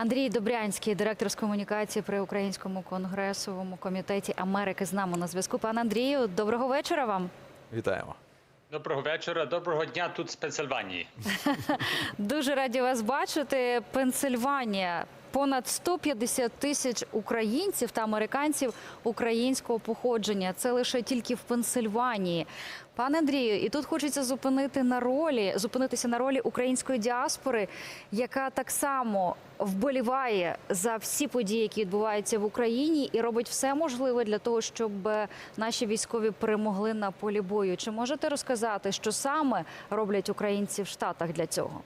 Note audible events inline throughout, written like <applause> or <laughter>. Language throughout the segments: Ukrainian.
Андрій Добрянський, директор з комунікації при Українському конгресовому комітеті Америки, з нами на зв'язку. Пане Андрію, доброго вечора вам. Вітаємо. Доброго вечора, доброго дня тут з Пенсильванії. <laughs> Дуже раді вас бачити. Пенсильванія. Понад 150 тисяч українців та американців українського походження. Це лише тільки в Пенсильванії. Пане Андрію, і тут хочеться зупинити на ролі, зупинитися на ролі української діаспори, яка так само вболіває за всі події, які відбуваються в Україні, і робить все можливе для того, щоб е, наші військові перемогли на полі бою. Чи можете розказати, що саме роблять українці в Штатах для цього?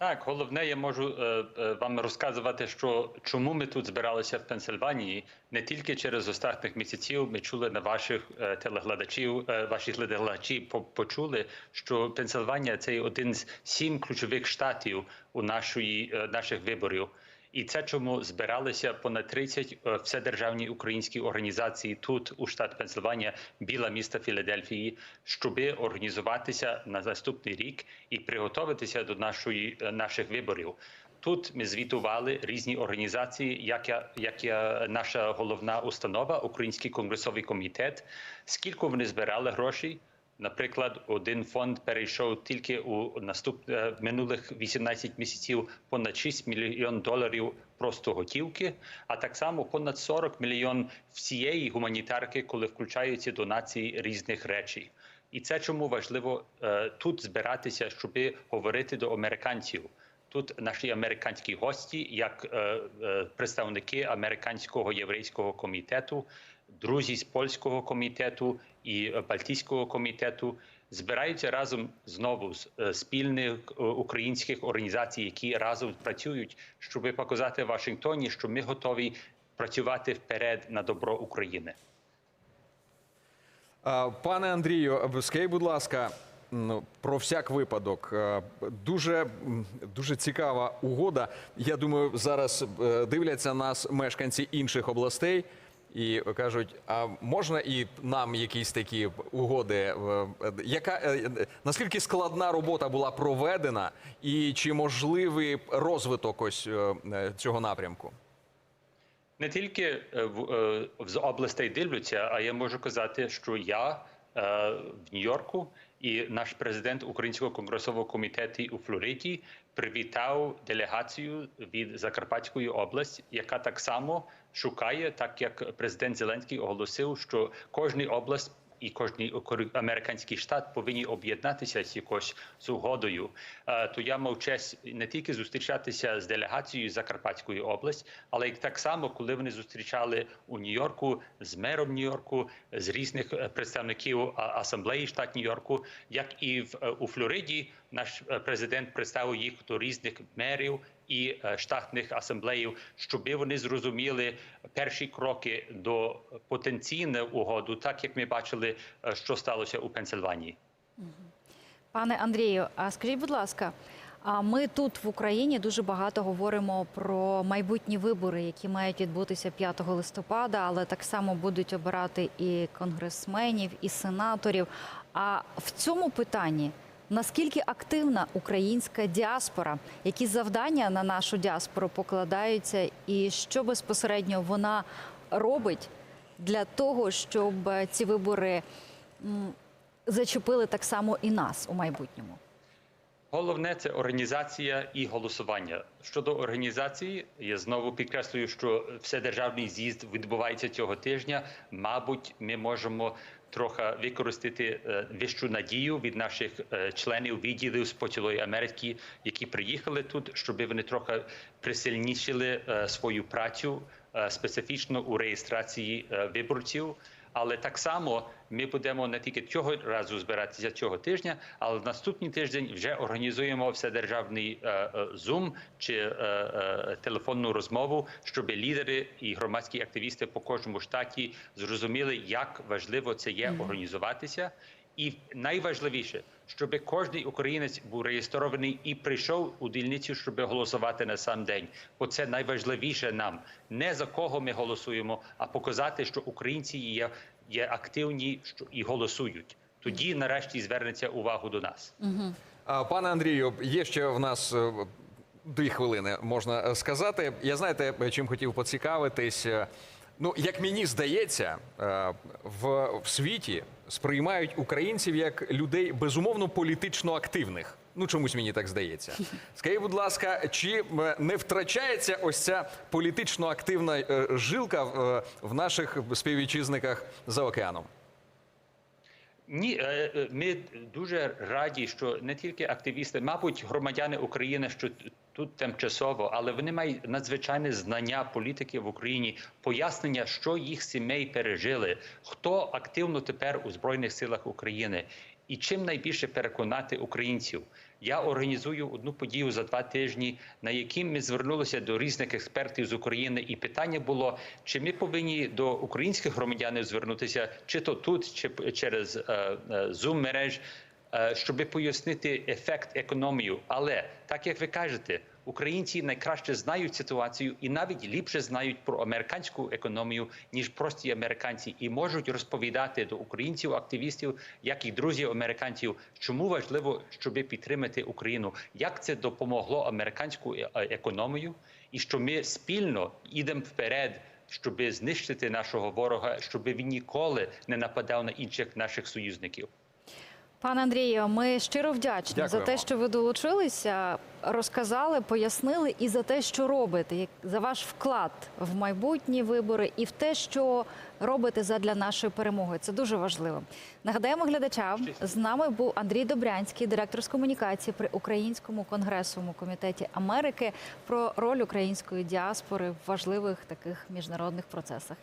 Так, головне, я можу е, е, вам розказувати, що чому ми тут збиралися в Пенсильванії не тільки через останніх місяців. Ми чули на ваших е, телеглядачів, е, ваші глядачі по- почули, що Пенсильванія це один з сім ключових штатів у нашої е, наших виборів. І це чому збиралися понад 30 е, вседержавні українські організації тут, у штат Пенсильванія, біла міста Філадельфії, щоб організуватися на наступний рік і приготуватися до нашої е, наших виборів. Тут ми звітували різні організації, як я, як я наша головна установа, Український конгресовий комітет, скільки вони збирали грошей. Наприклад, один фонд перейшов тільки у наступ е, минулих 18 місяців понад 6 мільйон доларів просто готівки, а так само понад 40 мільйон всієї гуманітарки, коли включаються донації різних речей. І це чому важливо е, тут збиратися, щоб говорити до американців. Тут наші американські гості, як е, представники американського єврейського комітету, друзі з польського комітету і е, Балтійського комітету збираються разом знову з е, спільних е, українських організацій, які разом працюють, щоб показати Вашингтоні, що ми готові працювати вперед на добро України. Пане Андрію, скажіть, будь ласка, ну, про всяк випадок. Дуже, дуже цікава угода. Я думаю, зараз дивляться нас мешканці інших областей і кажуть: а можна і нам якісь такі угоди? Е, Яка е, наскільки складна робота була проведена, і чи можливий розвиток ось е, цього напрямку? не тільки в, в, областей дивляться, а я можу казати, що я в Нью-Йорку і наш президент Українського конгресового комітету у Флориді привітав делегацію від Закарпатської області, яка так само шукає, так як президент Зеленський оголосив, що кожна область. І кожний американський штат повинні об'єднатися з якось з угодою. Е, То я мав честь не тільки зустрічатися з делегацією Закарпатської області, але й так само, коли вони зустрічали у Нью-Йорку з мером Нью-Йорку, з різних е, представників асамблеї штат Нью-Йорку, як і в е, у Флориді, наш президент представив їх до різних мерів і е, штатних асамблеїв, щоб вони зрозуміли перші кроки до потенційної угоду, так як ми бачили, е, що сталося у Пенсильванії. Пане Андрію, а скажіть, будь ласка, а ми тут в Україні дуже багато говоримо про майбутні вибори, які мають відбутися 5 листопада, але так само будуть обирати і конгресменів, і сенаторів. А в цьому питанні наскільки активна українська діаспора, які завдання на нашу діаспору покладаються, і що безпосередньо вона робить для того, щоб ці вибори зачепили так само і нас у майбутньому. Головне це організація і голосування. Щодо організації, я знову підкреслюю, що вседержавний з'їзд відбувається цього тижня. Мабуть, ми можемо трохи використати е, вищу надію від наших е, членів відділів з поцілої Америки, які приїхали тут, щоб вони трохи присильнішили е, свою працю специфічно у реєстрації виборців. Але так само ми будемо не тільки цього разу збиратися цього тижня, але в наступний тиждень вже організуємо вседержавний зум е, чи е, е, телефонну розмову, щоб лідери і громадські активісти по кожному штаті зрозуміли, як важливо це є організуватися. І найважливіше, щоб кожен українець був реєстрований і прийшов у дільницю, щоб голосувати на сам день. Бо це найважливіше нам не за кого ми голосуємо, а показати, що українці є, є активні що і голосують. Тоді нарешті звернеться увагу до нас. А, Пане Андрію, є ще в нас е, Дві хвилини можна е, сказати. Я знаєте, чим хотів поцікавитись. Ну, як мені здається, е, в, в світі сприймають українців як людей безумовно політично активних. Ну, чомусь мені так здається. Скажіть, будь ласка, чи е, не втрачається ось ця політично активна е, жилка в, в наших співвітчизниках за океаном? Ні, ми дуже раді, що не тільки активісти, мабуть, громадяни України, що тут тимчасово, але вони мають надзвичайне знання політики в Україні, пояснення, що їх сімей пережили, хто активно тепер у збройних силах України, і чим найбільше переконати українців. Я організую одну подію за два тижні, на якій ми звернулися до різних експертів з України, і питання було: чи ми повинні до українських громадянів звернутися, чи то тут, чи через е, е, Zoom мереж, е, щоб пояснити ефект економію. Але так як ви кажете, українці найкраще знають ситуацію і навіть ліпше знають про американську економію ніж прості американці, і можуть розповідати до українців, активістів, як і друзів американців, чому важливо, щоб підтримати Україну, як це допомогло американську е- економію, і що ми спільно йдемо вперед. Щоб знищити нашого ворога, щоб він ніколи не нападав на інших наших союзників. Пане Андрію, ми щиро вдячні за Дякуємо. те, що ви долучилися, розказали, пояснили і за те, що робите, за ваш вклад в майбутні вибори і в те, що робите задля нашої перемоги. Це дуже важливо. Нагадаємо глядачам, з нами був Андрій Добрянський, директор з комунікації при Українському конгресовому комітеті Америки про роль української діаспори в важливих таких міжнародних процесах.